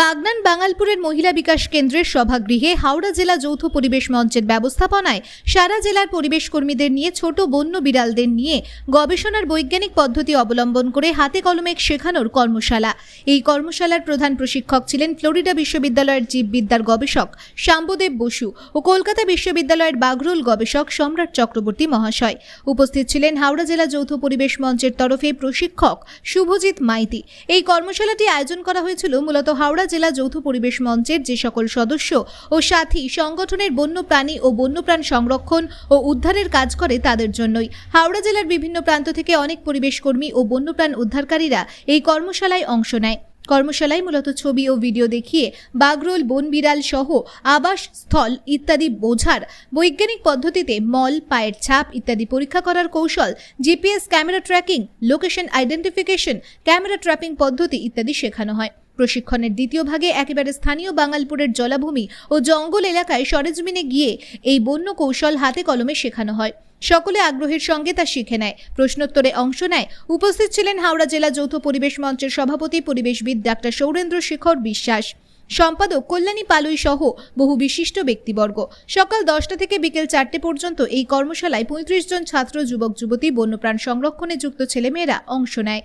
বাগনান বাঙালপুরের মহিলা বিকাশ কেন্দ্রের সভাগৃহে হাওড়া জেলা যৌথ পরিবেশ মঞ্চের ব্যবস্থাপনায় সারা জেলার পরিবেশ কর্মীদের নিয়ে ছোট বন্য বিড়ালদের নিয়ে গবেষণার বৈজ্ঞানিক পদ্ধতি অবলম্বন করে হাতে কলমে শেখানোর কর্মশালা। এই কর্মশালার প্রধান প্রশিক্ষক ছিলেন ফ্লোরিডা বিশ্ববিদ্যালয়ের জীববিদ্যার গবেষক শাম্বদেব বসু ও কলকাতা বিশ্ববিদ্যালয়ের বাগরুল গবেষক সম্রাট চক্রবর্তী মহাশয়। উপস্থিত ছিলেন হাওড়া জেলা যৌথ পরিবেশ মঞ্চের তরফে প্রশিক্ষক শুভজিৎ মাইতি। এই কর্মশালাটি আয়োজন করা হয়েছিল মূলত হাওড়া জেলা যৌথ পরিবেশ মঞ্চের যে সকল সদস্য ও সাথী সংগঠনের বন্যপ্রাণী ও বন্যপ্রাণ সংরক্ষণ ও উদ্ধারের কাজ করে তাদের জন্যই। হাওড়া জেলার বিভিন্ন প্রান্ত থেকে অনেক পরিবেশ কর্মী ও বন্যপ্রাণ উদ্ধারকারীরা এই কর্মশালায় অংশ নেয়। কর্মশালায় মূলত ছবি ও ভিডিও দেখিয়ে বাগরোল, বনবিড়াল সহ আবাস স্থল ইত্যাদি বোঝার, বৈজ্ঞানিক পদ্ধতিতে মল, পায়ের ছাপ ইত্যাদি পরীক্ষা করার কৌশল, GPS, camera tracking, location identification, camera trapping পদ্ধতি ইত্যাদি শেখানো হয়। প্রশিক্ষণের দ্বিতীয় ভাগে একেবারে স্থানীয় বাঙালপুরের জলাভূমি ও জঙ্গল এলাকায় সরেজমিনে গিয়ে এই বন্য কৌশল হাতে কলমে শেখানো হয়। সকলে আগ্রহের সঙ্গে তা শিখে নেয়। প্রশ্নোত্তরে অংশ নেয় উপস্থিত ছিলেন হাওড়া জেলা যৌথ পরিবেশ মঞ্চের সভাপতি পরিবেশবিদ ডাক্তার সৌরেন্দ্র শেখর বিশ্বাস। সম্পাদক কল্যাণী পালুই সহ বহু বিশিষ্ট ব্যক্তিবর্গ। সকাল দশটা থেকে বিকেল চারটে পর্যন্ত এই কর্মশালায় পঁয়ত্রিশ জন ছাত্র, যুবক, যুবতী, বন্যপ্রাণ সংরক্ষণে যুক্ত ছেলেমেয়েরা অংশ নেয়।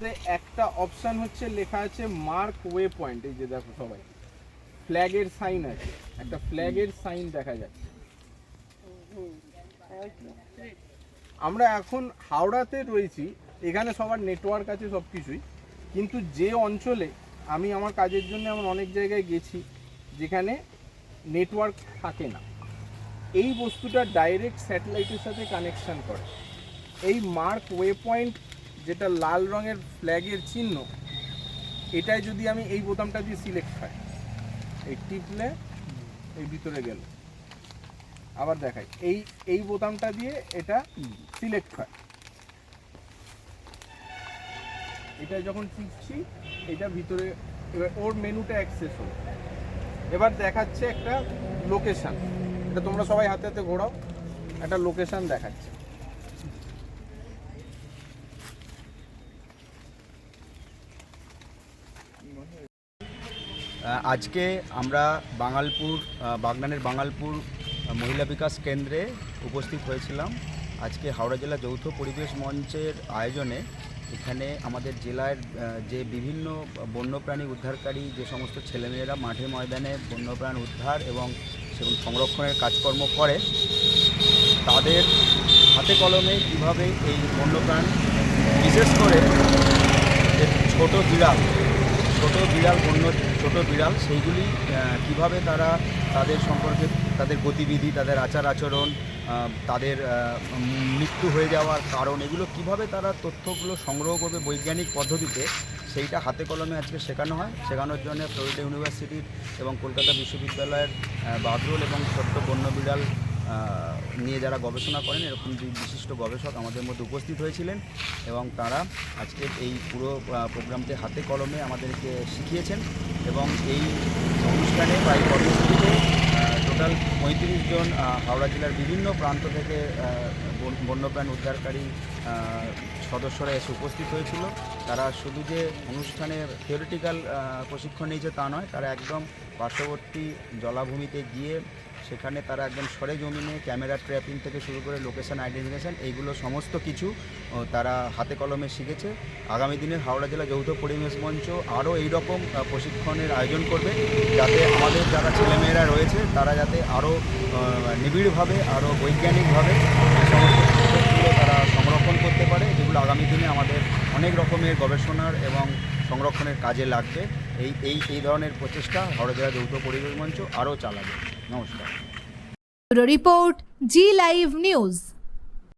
তে একটা অপশন হচ্ছে, লেখা আছে মার্ক ওয়ে পয়েন্ট এই যে দেখো সবাই। ফ্ল্যাগের সাইন আছে। একটা ফ্ল্যাগের সাইন দেখা যাচ্ছে। আমরা এখন হাওড়াতে রয়েছি, এখানে সবার নেটওয়ার্ক আছে সব কিছুই কিন্তু যে অঞ্চলে আমি আমার কাজের জন্য এমন অনেক জায়গায় গেছি, যেখানে নেটওয়ার্ক থাকে না। এই বস্তুটা ডাইরেক্ট স্যাটেলাইটের সাথে কানেকশান করে। এই মার্ক ওয়ে পয়েন্ট যেটা লাল রঙের ফ্ল্যাগের চিহ্ন, এটাই যদি আমি এই বোতামটা দিয়ে সিলেক্ট হয় এই টিপলে এই ভিতরে গেল। আবার দেখাই, এই এই বোতামটা দিয়ে এটা সিলেক্ট হয়। এটা যখন টিপছি, এটা ভিতরে, এবার ওর মেনুটা অ্যাক্সেস হলো। এবার দেখাচ্ছে একটা লোকেশান এটা তোমরা সবাই হাতে হাতে ঘোরাও, একটা লোকেশান দেখাচ্ছে। আজকে আমরা বাঙালপুর বাগনানের বাঙালপুর মহিলা বিকাশ কেন্দ্রে উপস্থিত হয়েছিলাম। আজকে হাওড়া জেলা যৌথ পরিবেশ মঞ্চের আয়োজনে এখানে আমাদের জেলার যে বিভিন্ন বন্যপ্রাণী উদ্ধারকারী, যে সমস্ত ছেলেমেয়েরা মাঠে ময়দানে বন্যপ্রাণ উদ্ধার এবং সেগুলো সংরক্ষণের কাজকর্ম করে, তাদের হাতে কলমে কীভাবে এই বন্যপ্রাণ, বিশেষ করে যে ছোট বিড়াল ছোট বিড়াল, বন্য ছোট বিড়াল, সেইগুলি কীভাবে তারা তাদের সম্পর্কে তাদের গতিবিধি, তাদের আচার আচরণ তাদের মৃত্যু হয়ে যাওয়ার কারণ, এগুলো কীভাবে তারা তথ্যগুলো সংগ্রহ করবে বৈজ্ঞানিক পদ্ধতিতে, সেইটা হাতে কলমে আজকে শেখানো হয়। শেখানোর জন্য ফ্লোরিডা ইউনিভার্সিটির এবং কলকাতা বিশ্ববিদ্যালয়ের বাদরুল এবং ছোট্ট বন্য বিড়াল নিয়ে যারা গবেষণা করেন, এরকম দুই বিশিষ্ট গবেষক আমাদের মধ্যে উপস্থিত হয়েছিলেন এবং তারা আজকে এই পুরো প্রোগ্রামটি হাতে কলমে আমাদেরকে শিখিয়েছেন এবং এই অনুষ্ঠানে বা এই কর্মসূচিতে টোটাল পঁয়ত্রিশ জন হাওড়া জেলার বিভিন্ন প্রান্ত থেকে বন- বন্যপ্রাণ উদ্ধারকারী সদস্যরা এসে উপস্থিত হয়েছিল। তারা শুধু যে অনুষ্ঠানে থিওরিটিক্যাল প্রশিক্ষণ নিয়েছে তা নয়, তারা একদম পার্শ্ববর্তী জলাভূমিতে গিয়ে সেখানে তারা একদম সরে জমিনে ক্যামেরা ট্র্যাপিং থেকে শুরু করে লোকেশন আইডেন্টিফিকেশান, এইগুলো সমস্ত কিছু তারা হাতে কলমে শিখেছে। আগামী দিনে হাওড়া জেলা যৌথ পরিবেশ মঞ্চ আরও এইরকম প্রশিক্ষণের আয়োজন করবে, যাতে আমাদের যারা ছেলেমেয়েরা রয়েছে, তারা যাতে আরও নিবিড়ভাবে, আরও বৈজ্ঞানিকভাবে তারা সংরক্ষণ করতে পারে, যেগুলো আগামী দিনে আমাদের অনেক রকমের গবেষণার এবং সংরক্ষণের কাজে লাগবে। এই এই এই ধরনের প্রচেষ্টা হাওড়া জেলা যৌথ পরিবেশ মঞ্চ আরও চালাবে। নমস্কার রিপোর্ট জি লাইভ নিউজ